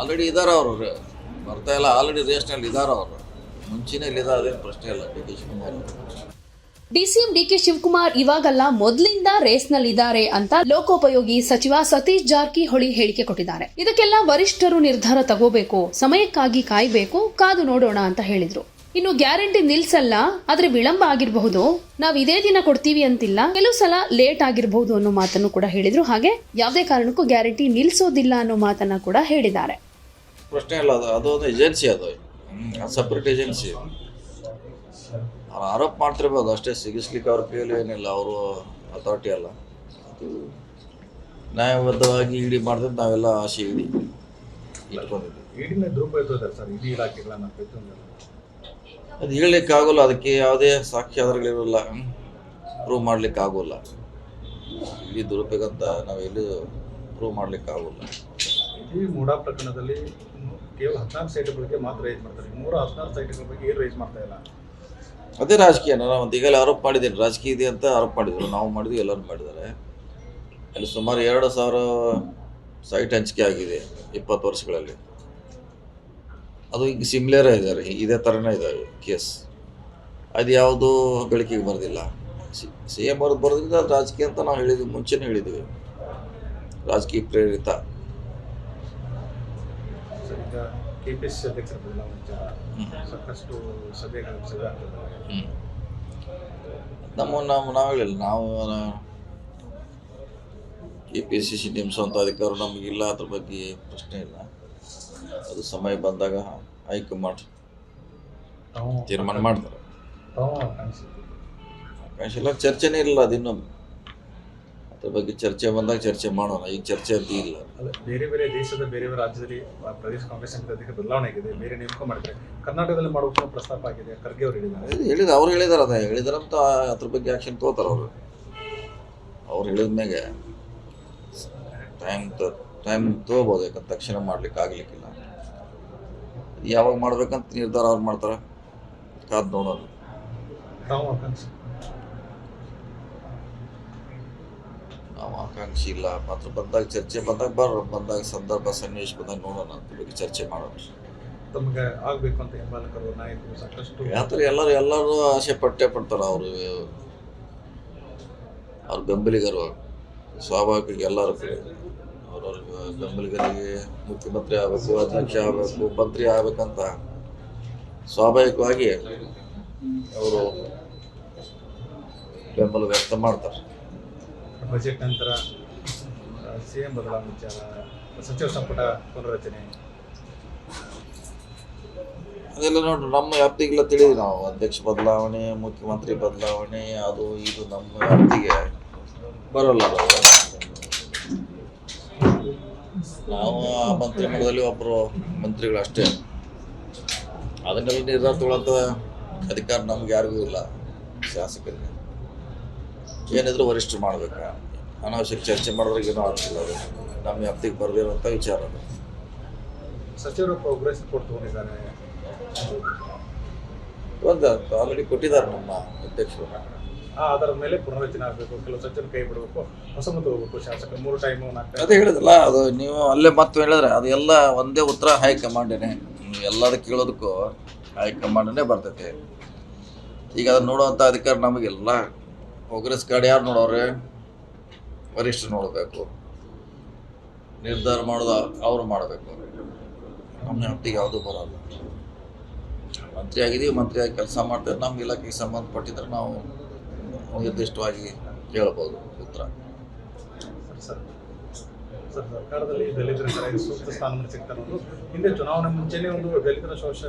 Already ಇದ್ದಾರೆ ಅವರು. ಬರ್ತಾ ಇಲ್ಲ. ಆಲ್ರೆಡಿ ರೇಸ್ನಲ್ಲಿ ಇದ್ದಾರೆ ಅವರು. ಮುಂಚಿನ ಇದ್ದಾರೆ ಅದೇನು ಪ್ರಶ್ನೆ ಇಲ್ಲ. D K Shivakumar. DCM D K Shivakumar ಇವಾಗಲ್ಲ ಮೊದಲಿಂದ ರೇಸ್ನಲ್ಲಿದ್ದಾರೆ ಅಂತ ಲೋಕೋಪಯೋಗಿ ಸಚಿವ ಸತೀಶ್ ಜಾರಕಿಹೊಳಿ ಹೇಳಿಕೆ ಕೊಟ್ಟಿದ್ದಾರೆ. ಇದಕ್ಕೆಲ್ಲ ವರಿಷ್ಠರು ನಿರ್ಧಾರ ತಗೋಬೇಕು ಸಮಯಕ್ಕಾಗಿ ಕಾಯ್ಬೇಕು ಕಾದು ನೋಡೋಣ ಅಂತ ಹೇಳಿದ್ರು. ಇನ್ನು ಗ್ಯಾರಂಟಿ ನಿಲ್ಸಲ್ಲ ಆದ್ರೆ ವಿಳಂಬ ಆಗಿರಬಹುದು. ನಾವ್ ಇದೇ ದಿನ ಕೊಡ್ತೀವಿ ಅಂತಿಲ್ಲ. ಕೆಲವು ಸಲ ಲೇಟ್ ಆಗಿರಬಹುದು ಅನ್ನೋ ಮಾತನ್ನು ಕೂಡ ಹೇಳಿದ್ರು. ಹಾಗೆ ಯಾವುದೇ ಕಾರಣಕ್ಕೂ ಗ್ಯಾರಂಟಿ ನಿಲ್ಸೋದಿಲ್ಲ ಅನ್ನೋ ಮಾತನ್ನ ಕೂಡ ಹೇಳಿದ್ದಾರೆ. ಪ್ರಶ್ನೆ ಇಲ್ಲ ಅದು ಅದು ಒಂದು ಏಜೆನ್ಸಿ ಅದು. Separate agency. ಅವ್ರು ಆರೋಪ ಮಾಡ್ತಿರ್ಬೋದು ಅಷ್ಟೇ ಸಿಗಿಸ್ಲಿಕ್ಕೆ ಅವ್ರ ಕೈಯಲ್ಲಿ ಏನಿಲ್ಲ ಅವರು ಅಥಾರಿಟಿ ಅಲ್ಲ. ಅದು ನ್ಯಾಯಬದ್ಧವಾಗಿ ಇಡಿ ಮಾಡಿದ್ರೆ ನಾವೆಲ್ಲ ಆಸೆ ಇಡಿ ಇಟ್ಕೊಂಡಿದ್ವಿ ಅದು ಹೇಳಲಿಕ್ಕೆ ಆಗೋಲ್ಲ ಅದಕ್ಕೆ ಯಾವುದೇ ಸಾಕ್ಷ್ಯಾಧಾರಗಳಿರೋಲ್ಲ ಪ್ರೂವ್ ಮಾಡ್ಲಿಕ್ಕೆ ಆಗೋಲ್ಲ ಇಲ್ಲಿ ದುರುಪಯೋಗ ಅಂತ ನಾವೆಲ್ಲೂ ಪ್ರೂವ್ ಮಾಡ್ಲಿಕ್ಕೆ ಆಗೋಲ್ಲ ಇಡೀ ಮೂಡಾ ಪ್ರಕರಣದಲ್ಲಿ ಕೇವಲ ಹದಿನಾರು ಬಗ್ಗೆ ಮಾತ್ರ ರೈಸ್ ಮಾಡ್ತಾರೆ. ನೂರ ಹದಿನಾರು ಸೈಟ್ಗಳ ಬಗ್ಗೆ ಏನು ರೈಸ್ ಮಾಡ್ತಾ ಇಲ್ಲ? ಅದೇ ರಾಜಕೀಯ. ನಾನು ಒಂದು ಈಗಲೇ ಆರೋಪ ಮಾಡಿದ್ದೀನಿ. ರಾಜಕೀಯ ಇದೆ ಅಂತ ಆರೋಪ ಮಾಡಿದ್ರು. ನಾವು ಮಾಡಿದ್ವಿ ಎಲ್ಲರೂ ಮಾಡಿದ್ದಾರೆ. ಅಲ್ಲಿ ಸುಮಾರು ಎರಡು ಸಾವಿರ ಸೈಟ್ ಹಂಚಿಕೆ ಆಗಿದೆ ಇಪ್ಪತ್ತು ವರ್ಷಗಳಲ್ಲಿ. ಅದು ಈಗ ಸಿಮ್ಲೇರೇ ಇದ್ದಾರೆ ಇದೇ ಥರನೇ ಇದ್ದಾವೆ ಕೇಸ್ ಅದು ಯಾವುದು ಬೆಳಕಿಗೆ ಬರೋದಿಲ್ಲ. ಸಿ ಎಂ ಅವ್ರದ್ದು ಬರೋದ್ರಿಂದ ಅದು ರಾಜಕೀಯ ಅಂತ ನಾವು ಹೇಳಿದ್ವಿ ಮುಂಚೆನೇ ಹೇಳಿದ್ವಿ. ರಾಜಕೀಯ ಪ್ರೇರಿತ. ಸರ್ ಈಗ ಕೆ ಪಿ ಎಸ್ ಸಿ ಅಧ್ಯಕ್ಷರ ಹ್ಮ್. ಸಾಕಷ್ಟು ಸಭೆಗಳು ಸಭೆ ನಮ್ಮ ನಾವು ನಾವು ಹೇಳಿಲ್ಲ ನಾವು ಕೆ ಪಿ ಸಿ ಸಿ ನೇಮಿಸುವಂಥ ಅಧಿಕಾರ ನಮಗಿಲ್ಲ ಅದ್ರ ಬಗ್ಗೆ ಪ್ರಶ್ನೆ ಇಲ್ಲ. ಅದು ಸಮಯ ಬಂದಾಗ ಆಯ್ಕೆ ಮಾಡಿ ತೀರ್ಮಾನ ಮಾಡ್ತಾರೆ. ಆಕಾಂಕ್ಷೆಲ್ಲ ಚರ್ಚೆನೇ ಇಲ್ಲ ಅದಿನ್ನೂ ಅದ್ರ ಬಗ್ಗೆ ಚರ್ಚೆ ಬಂದಾಗ ಚರ್ಚೆ ಮಾಡೋಣ ಈಗ ಚರ್ಚೆ ಅಂತ ಇಲ್ಲ. ಬೇರೆ ಬೇರೆ ದೇಶದ ಬೇರೆ ಬೇರೆ ರಾಜ್ಯದಲ್ಲಿ ಪ್ರದೇಶ ಕಾಂಗ್ರೆಸ್ ಅಧಿಕ ಬದಲಾವಣೆ ಆಗಿದೆ ಬೇರೆ ನೇಮಕ ಮಾಡಿದ್ರೆ. ಕರ್ನಾಟಕದಲ್ಲಿ ಮಾಡುವ ಪ್ರಸ್ತಾಪ ಆಗಿದೆ ಖರ್ಗೆ ಅವರು ಹೇಳಿದ್ದಾರೆ. ಹೇಳಿದ್ರು ಹೇಳಿದ ಅವ್ರು ಹೇಳಿದಾರೆ ಅದ ಹೇಳಿದಾರಂತ ಅದ್ರ ಬಗ್ಗೆ ಆಕ್ಷನ್ ತಗೋತಾರೆ ಅವರು. ಅವ್ರು ಹೇಳಿದ ಟೈಮ್ ಟೈಮ್ ಟೈಮ್ ತಗೋಬೋದು ಯಾಕಂದ್ರೆ ತಕ್ಷಣ ಮಾಡ್ಲಿಕ್ಕೆ ಆಗ್ಲಿಕ್ಕಿಲ್ಲ. ಯಾವಾಗ ಮಾಡ್ಬೇಕಂತ ನಿರ್ಧಾರ ಅವ್ರು ಮಾಡ್ತಾರೆ? ಕಾದ್ ಆಕಾಂಕ್ಷಿ. ನಾವು ಆಕಾಂಕ್ಷಿ ಇಲ್ಲ. ಮಾತ್ರ ಬಂದಾಗ ಚರ್ಚೆ ಬಂದಾಗ ಬರ ಬಂದಾಗ ಸಂದರ್ಭ ಸನ್ನಿವೇಶ ಬಂದಾಗ ನೋಡೋಣ ಅಂತ ಬಗ್ಗೆ ಚರ್ಚೆ ಮಾಡೋಣ ತಮಗೆ ಆಗಬೇಕು ಅಂತ ಹಿಂಬಾಲಕರು ನಾಯಕರು ಸಾಕಷ್ಟು ಯಾತ್ರೆ ಎಲ್ಲರೂ ಎಲ್ಲರೂ ಆಸೆ ಪಟ್ಟೆ ಪಡ್ತಾರೆ ಅವರು. ಅವ್ರ ಬೆಂಬಲಿಗರು. ಸ್ವಾಭಾವಿಕ ಎಲ್ಲರೂ ಅವ್ರವ್ರ ಬೆಂಬಲಿಗರಿಗೆ ಮುಖ್ಯಮಂತ್ರಿ ಆಗಬೇಕು ಅಧ್ಯಕ್ಷ ಆಗಬೇಕು ಮಂತ್ರಿ ಆಗಬೇಕಂತ ಸ್ವಾಭಾವಿಕವಾಗಿ ಅವರು ಬೆಂಬಲ ವ್ಯಕ್ತ ಮಾಡ್ತಾರೆ. ಬಜೆಟ್ ನಂತರ ಸಿ ಎಂ ಬದಲಾವಣೆ ವಿಚಾರ ಸಚಿವ ಸಂಪುಟ ಪುನರಚನೆ ಅದೆಲ್ಲ ನೋಡಿ ನಮ್ಮ ವ್ಯಾಪ್ತಿಗೆಲ್ಲ ತಿಳಿದ್ವಿ ನಾವು. ಅಧ್ಯಕ್ಷ ಬದಲಾವಣೆ ಮುಖ್ಯಮಂತ್ರಿ ಬದಲಾವಣೆ ಅದು ಇದು ನಮ್ಮ ವ್ಯಾಪ್ತಿಗೆ ಬರೋಲ್ಲ. ನಾವು ಆ ಮಂತ್ರಿಮಂಡಲದಲ್ಲಿ ಒಬ್ಬರು ಮಂತ್ರಿಗಳು ಅಷ್ಟೇ. ಅದನ್ನೆಲ್ಲ ನಿರ್ಧಾರ ತಗೊಳ್ಳೋಂಥ ಅಧಿಕಾರ ನಮ್ಗೆ ಯಾರಿಗೂ ಇಲ್ಲ ಶಾಸಕರಿಗೆ. ಏನಿದ್ರು ವರಿಷ್ಠ ಮಾಡ್ಬೇಕು? ಅನಾವಶ್ಯಕ ಚರ್ಚೆ ಮಾಡಿದ್ರೆ ಏನೋ ಆಗ್ತಿಲ್ಲ ಅದು. ನಮ್ಮ ವ್ಯಾಪ್ತಿಗೆ ಬರದಿರುವಂಥ ವಿಚಾರ ಅದು. ಸಚಿವರು ಪ್ರೋಗ್ರೆಸ್ ರಿಪೋರ್ಟ್ ತಗೊಂಡಿದ್ದಾರೆ. ಒಂದು ಆಲ್ರೆಡಿ ಕೊಟ್ಟಿದ್ದಾರೆ ನಮ್ಮ ಅಧ್ಯಕ್ಷರು. ಆಧಾರದ ಮೇಲೆ ಪುನರ್ರಚನೆ ಆಗಬೇಕು, ಕೆಲವು ಸಚಿವರು ಕೈ ಬಿಡಬೇಕು ಹೊಸ ಹೋಗ್ಬೇಕು ಶಾಸಕರು ಮೂರು ಟೈಮು ಅದೇ ಹೇಳಿದಲ್ಲ ಅದು ನೀವು ಅಲ್ಲೇ ಮತ್ತೆ ಹೇಳಿದ್ರೆ ಅದು ಎಲ್ಲ ಒಂದೇ ಉತ್ತರ ಹೈಕಮಾಂಡೇನೆ ಎಲ್ಲದಕ್ಕೆ ಕೇಳೋದಕ್ಕೂ ಹೈಕಮಾಂಡನೇ ಬರ್ತೈತೆ. ಈಗ ಅದನ್ನ ನೋಡುವಂಥ ಅಧಿಕಾರ ನಮಗೆಲ್ಲ. ಕಾಂಗ್ರೆಸ್ ಕಾರ್ಡ್ ಯಾರು ನೋಡೋರೆ ವರಿಷ್ಠ ನೋಡಬೇಕು. ನಿರ್ಧಾರ ಮಾಡೋದು ಅವರು ಮಾಡಬೇಕು. ನಮ್ಮ ವ್ಯಾಪ್ತಿಗೆ ಯಾವುದೂ ಬರೋಲ್ಲ. ಮಂತ್ರಿ ಆಗಿದ್ದೀವಿ, ಮಂತ್ರಿ ಆಗಿ ಕೆಲಸ ಮಾಡ್ತೇವೆ. ನಮ್ಮ ಇಲಾಖೆಗೆ ಸಂಬಂಧಪಟ್ಟಿದ್ರೆ ನಾವು ನಿರ್ದಿಷ್ಟವಾಗಿ ಹೇಳ್ಬೋದು ಉತ್ತರ. Sir sir. ಸರ್ಕಾರದಲ್ಲಿ ದಲಿತರ ಸೂಕ್ತ ಸ್ಥಾನಮಾನ ಸಿಗ್ತಾರೆ ಅನ್ನೋದು ಹಿಂದೆ ಚುನಾವಣೆ ಮುಂಚೆನೇ ಒಂದು ದಲಿತರ ಶೋಷ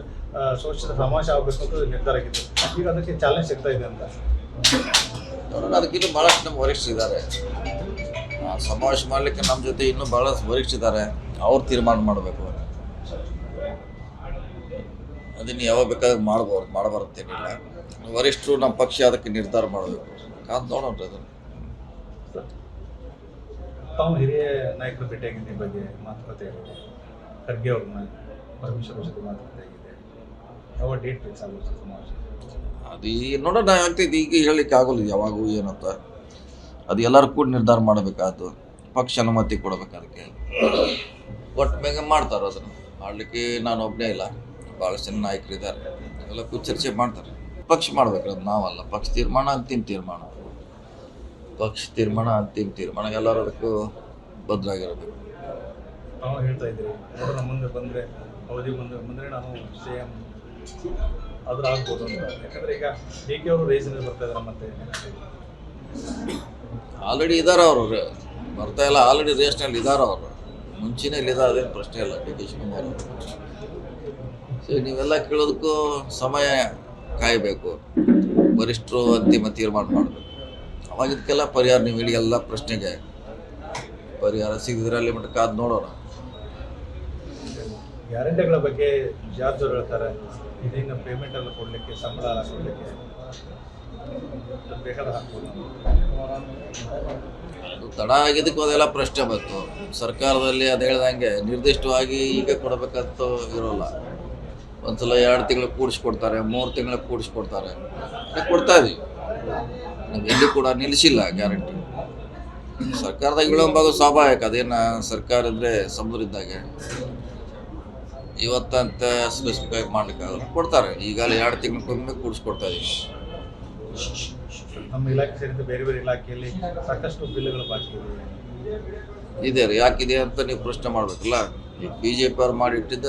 ಶೋಷಿತ ಸಮಾಜ ಆಗಬೇಕು ಅಂತ ನಿರ್ಧಾರ ಆಗಿತ್ತು. ಈಗ ಅದಕ್ಕೆ ಚಾಲೆಂಜ್ ಸಿಗ್ತಾ ಇದೆ ಅಂತ. ಅದಕ್ಕಿನ್ನೂ ಭಾಳಷ್ಟು ನಮ್ಮ ವರಿಷ್ಠರಿದ್ದಾರೆ ಸಮಾವೇಶ ಮಾಡಲಿಕ್ಕೆ ನಮ್ಮ ಜೊತೆ ಇನ್ನೂ ಭಾಳ ವರಿಷ್ಠಿದ್ದಾರೆ ಅವ್ರು ತೀರ್ಮಾನ ಮಾಡಬೇಕು. ಅದನ್ನು ಯಾವಾಗ ಬೇಕಾದ್ರೆ ಮಾಡ್ಬೋದು ಮಾಡಬಾರತ್ತೇನಿಲ್ಲ ವರಿಷ್ಠರು ನಮ್ಮ ಪಕ್ಷ ಅದಕ್ಕೆ ನಿರ್ಧಾರ ಮಾಡಬೇಕು ಕಾದ್ ನೋಡೋಣ ಅದನ್ನು ತಾವು ಹಿರಿಯ ನಾಯಕರ ಭೇಟಿಯಾಗಿದ್ದ ಬಗ್ಗೆ ಮಾತುಕತೆ ಖರ್ಗೆ ಅವ್ರನ್ನ ಪರಮೇಶ್ವರ್ ಜೊತೆ ಮಾತುಕತೆ ಆಗಿದೆ. ಯಾವ ಡೇಟ್ ಫಿಕ್ಸ್ ಆಗುತ್ತೆ ಸಮಾವೇಶ ಅದು ಈಗ ನೋಡೋಣ ಆಗ್ತೈತಿ ಈಗ ಹೇಳಲಿಕ್ಕೆ ಆಗೋಲ್ಲ ಯಾವಾಗೂ ಏನಂತ ಅದು ಎಲ್ಲರೂ ಕೂಡ ನಿರ್ಧಾರ ಮಾಡಬೇಕಾಯ್ತು ಪಕ್ಷ ಅನುಮತಿ ಕೊಡಬೇಕು ಅದಕ್ಕೆ. ಒಟ್ಟು ಬೇಗ ಮಾಡ್ತಾರೆ ಅದನ್ನು. ಮಾಡಲಿಕ್ಕೆ ನಾನು ಒಬ್ಬನೇ ಇಲ್ಲ. ಭಾಳಷ್ಟು ಜನ ನಾಯಕರಿದ್ದಾರೆ. ಎಲ್ಲ ಚರ್ಚೆ ಮಾಡ್ತಾರೆ. ಪಕ್ಷ ಮಾಡ್ಬೇಕು ಅದು ನಾವಲ್ಲ. ಪಕ್ಷ ತೀರ್ಮಾನ ಅಂತಿಮ ತೀರ್ಮಾನ. ಪಕ್ಷ ತೀರ್ಮಾನ ಅಂತಿಮ ತೀರ್ಮಾನ. ಎಲ್ಲರೂ ಅದಕ್ಕೂ ಬದ್ಧರಾಗಿರಬೇಕು ತಾವು ಹೇಳ್ತಾ ಇದ್ದೀರಿ. ನೋಡೋಣ ಮುಂದೆ ಬಂದರೆ ಅವಧಿ ಮುಂದೆ ಬಂದರೆ ನಾನು ಸಿ ಎಂ ಆದ್ರೂ ಆಗ್ಬೋದು ಅಂತ. ಯಾಕಂದ್ರೆ ಈಗ ಡಿ ಕೆ ಅವರು ರೇಸಿನಲ್ಲಿ ಬರ್ತಾ ಇದ್ದಾರೆ ಮತ್ತೆ. ಆಲ್ರೆಡಿ ಇದ್ದಾರೆ ಅವರು. ಬರ್ತಾ ಇಲ್ಲ. ಆಲ್ರೆಡಿ ರೇಸ್ನಲ್ಲಿ ಇದ್ದಾರೆ ಅವರು. ಮುಂಚಿನ ಇಲ್ಲಿದ್ದಾರೆ ಅದೇನು ಪ್ರಶ್ನೆ ಇಲ್ಲ. ಡಿ ಕೆ ಶಿವಕುಮಾರ್ ಸೊ ನೀವೆಲ್ಲ ಕೇಳೋದಕ್ಕೂ ಸಮಯ ಕಾಯಬೇಕು. ವರಿಷ್ಠರು ಅಂತಿಮ ತೀರ್ಮಾನ ಮಾಡಬೇಕು. ಅವಾಗ ಇದಕ್ಕೆಲ್ಲ ಪರಿಹಾರ ನೀವು ಹೇಳಿ ಎಲ್ಲ ಪ್ರಶ್ನೆಗೆ ಪರಿಹಾರ ಸಿಗದಿದ್ರೆ ಅಲ್ಲಿ ಮಟ್ಟ ಕಾದು ನೋಡೋಣ. ಗ್ಯಾರಂಟಿಗಳ ಬಗ್ಗೆ ಜಾರ್ಜ್ ಅವರು ಹೇಳ್ತಾರೆ ಇದನ್ನು ಪೇಮೆಂಟ್ ಎಲ್ಲ ಕೊಡಲಿಕ್ಕೆ ಸಂಬಳ ಎಲ್ಲ ಕೊಡಲಿಕ್ಕೆ ತಡ ಆಗಿದ್ದಕ್ಕೆ ಅದೆಲ್ಲ ಪ್ರಶ್ನೆ ಬಂತು. ಸರ್ಕಾರದಲ್ಲಿ ಅದು ಹೇಳ್ದಂಗೆ ನಿರ್ದಿಷ್ಟವಾಗಿ ಈಗ ಕೊಡಬೇಕಂತ ಇರೋಲ್ಲ. ಒಂದ್ಸಲ ಎರಡು ತಿಂಗಳು ಕೂಡಿಸ್ಕೊಡ್ತಾರೆ ಮೂರು ತಿಂಗಳು ಕೂಡಿಸ್ಕೊಡ್ತಾರೆ. ಕೊಡ್ತಾ ಇದೀವಿ. ನಮ್ಗೆ ಎಲ್ಲಿ ಕೂಡ ನಿಲ್ಲಿಸಿಲ್ಲ ಗ್ಯಾರಂಟಿ ಸರ್ಕಾರದಾಗ ವಿಳಂಬ ಸ್ವಾಭಾವಿಕ ಅದೇನ ಸರ್ಕಾರ ಇದ್ರೆ ಸಮುದ್ರ ಇದ್ದಾಗೆ. ಇವತ್ತಂತ ಸ್ಪೆಸಿಫಿಕ್ ಆಗಿ ಮಾಡ್ಲಿಕ್ಕೆ ಕೊಡ್ತಾರೆ ಈಗಲೇ ಎರಡು ತಿಂಗಳಿಗೊಮ್ಮೆ ಕೂಡಿಸ್ಕೊಡ್ತಾ ಇದೀವಿ. ನಮ್ಮ ಇಲಾಖೆ ಸೇರಿದಂತೆ ಬೇರೆ ಬೇರೆ ಇಲಾಖೆಯಲ್ಲಿ ಸಾಕಷ್ಟು ಬಿಲ್ಗಳು ಬಾಕಿ ಇದೆ. ಇದೆ ರೀ ಯಾಕಿದೆ ಅಂತ ನೀವು ಪ್ರಶ್ನೆ ಮಾಡಬೇಕಲ್ಲ? ಬಿ ಜೆ ಪಿ ಅವ್ರು ಮಾಡಿ ಇಟ್ಟಿದ್ದ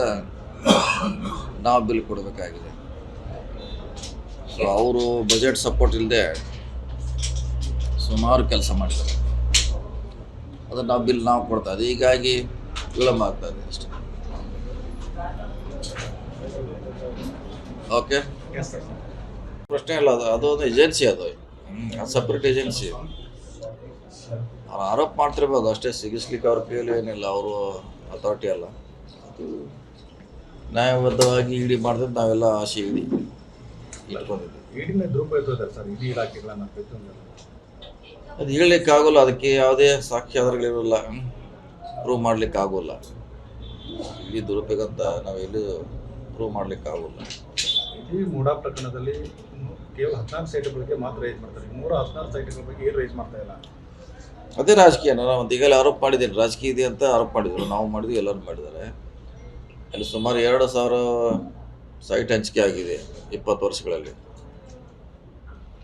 ನಾವು ಬಿಲ್ ಕೊಡಬೇಕಾಗಿದೆ. ಸೊ ಅವರು ಬಜೆಟ್ ಸಪೋರ್ಟ್ ಇಲ್ಲದೆ ಸುಮಾರು ಕೆಲಸ ಮಾಡಿದ್ದಾರೆ ಅದನ್ನು ನಾವು ಬಿಲ್ ನಾವು ಕೊಡ್ತಾ ಇದ್ದೀವಿ ಹೀಗಾಗಿ ವಿಳಂಬ ಆಗ್ತಾ ಇದೆ ಅಷ್ಟೇ. ಓಕೆ ಪ್ರಶ್ನೆ ಇಲ್ಲ ಅದು ಅದು ಒಂದು ಏಜೆನ್ಸಿ ಅದು. ಸಪ್ರೇಟ್ ಏಜೆನ್ಸಿ ಅವ್ರು ಆರೋಪ ಮಾಡ್ತಿರ್ಬೋದು ಅಷ್ಟೇ. ಸಿಗಿಸ್ಲಿಕ್ಕೆ ಅವ್ರ ಕೈಯಲ್ಲಿ ಏನಿಲ್ಲ ಅವರು ಅಥಾರಿಟಿ ಅಲ್ಲ. ಅದು ನ್ಯಾಯಬದ್ಧವಾಗಿ ಇಡಿ ಮಾಡಿದ್ರೆ ನಾವೆಲ್ಲ ಆಸೆ ಇಡಿ ಇಡಿನ ಸರ್ ಇಡೀ ಇಲಾಖೆಗಳನ್ನ ಅದು ಹೇಳಲಿಕ್ಕಾಗೋಲ್ಲ ಅದಕ್ಕೆ ಯಾವುದೇ ಸಾಕ್ಷ್ಯಾಧಾರಗಳಿರೋಲ್ಲ ಪ್ರೂವ್ ಮಾಡ್ಲಿಕ್ಕೆ ಆಗೋಲ್ಲ ಇಡೀ ದುರುಪಯೋಗ ಅಂತ ನಾವೆಲ್ಲೂ ಪ್ರೂವ್ ಮಾಡ್ಲಿಕ್ಕೆ ಆಗೋಲ್ಲ ಈ ಮೂಡಾ ಪ್ರಕರಣದಲ್ಲಿ ಕೇವಲ ಹದಿನಾರು ಸೈಟ್ಗಳಿಗೆ ಮಾತ್ರ ರೈಸ್ ಮಾಡ್ತಾರೆ. ನೂರ ಹದಿನಾರು ಸೈಟ್ಗಳ ಬಗ್ಗೆ ಏನು ರೈಸ್ ಮಾಡ್ತಾ ಇಲ್ಲ? ಅದೇ ರಾಜಕೀಯ. ನಾವು ಒಂದು ಈಗಲೇ ಆರೋಪ ಮಾಡಿದ್ದೀನಿ. ರಾಜಕೀಯ ಇದೆ ಅಂತ ಆರೋಪ ಮಾಡಿದ್ರು. ನಾವು ಮಾಡಿದ್ವಿ ಎಲ್ಲರೂ ಮಾಡಿದ್ದಾರೆ. ಅಲ್ಲಿ ಸುಮಾರು ಎರಡು ಸಾವಿರ ಸೈಟ್ ಹಂಚಿಕೆ ಆಗಿದೆ ಇಪ್ಪತ್ತು ವರ್ಷಗಳಲ್ಲಿ.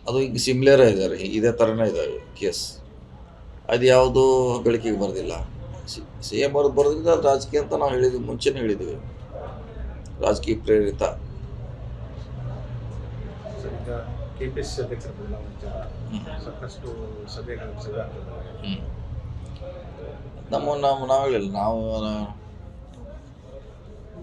ಅದು ಈಗ ಸಿಮ್ಲೇರೇ ಇದ್ದಾರೆ ಇದೇ ಥರನೇ ಇದ್ದಾವೆ ಕೇಸ್ ಅದು ಯಾವುದೂ ಬೆಳಕಿಗೆ ಬರೋದಿಲ್ಲ. ಸಿ ಎಂ ಅವ್ರದ್ದು ಬರೋದ್ರಿಂದ ಅದು ರಾಜಕೀಯ ಅಂತ ನಾವು ಹೇಳಿದ್ವಿ ಮುಂಚೆನೇ ಹೇಳಿದ್ವಿ. ರಾಜಕೀಯ ಪ್ರೇರಿತ. ಸರ್ ಈಗ ಕೆ ಪಿ ಸಿ ಅಧ್ಯಕ್ಷರ ಸಾಕಷ್ಟು ಸಭೆಗಳು ಸಭೆ ಆಗ್ತದೆ. ಹ್ಞೂ ನಮ್ಮ ನಾವು ನಾವು ಹೇಳಿಲ್ಲ. ನಾವು